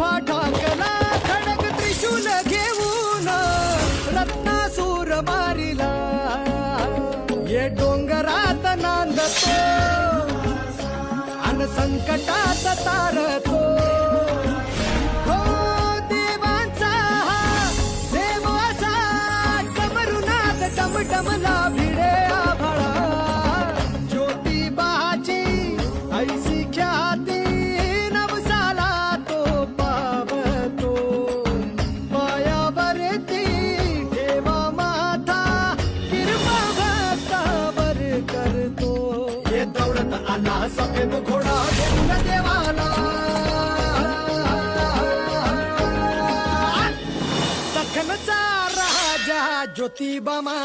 उभा ठाकला खडक त्रिशूल घेऊन रत्नासूर मारिला. ये डोंगरात नांदतो अन संकटात तारतो. हो देवाचा कमरुनाद टमटमला दौडत आला सफेद घोडा घेऊन देवाला. दखनचा राजा ज्योतिबामा